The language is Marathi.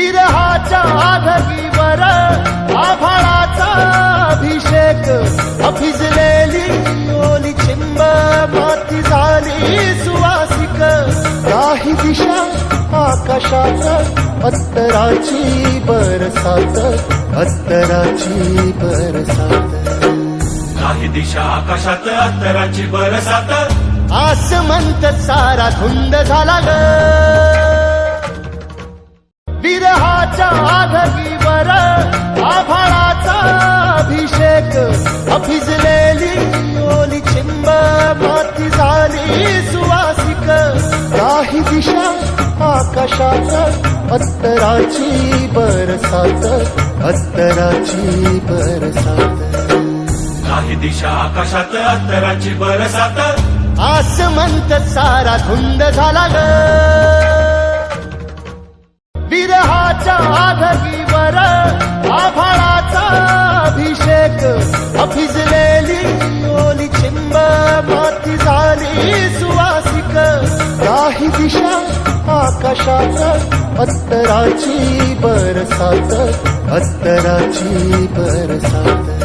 विरहाच्या आघगीवर आभाळाचा अभिषेक. अभिजलेली ओली चिंब माती झाली सुवासिक. काही दिशा आकाशात अत्तराची बरसात अत्तराची बरसात. काही दिशा आकाशात अत्तराची बरसात. आसमंत सारा धुंद झाला ग. आघगीवर आभाळाचा अभिषेक. अभिजलेली ओली चिंब माती झाली सुवासिक. काही दिशा आकाशात अत्तराची बरसात अत्तराची बरसात. काही दिशा आकाशात अत्तराची बरसात. आसमंत सारा धुंद झाला ग. अभिजलेली ओली चिंब माती झाली सुवासिक. काही दिशा आकाशात अत्तराची बरसात अत्तराची बरसात.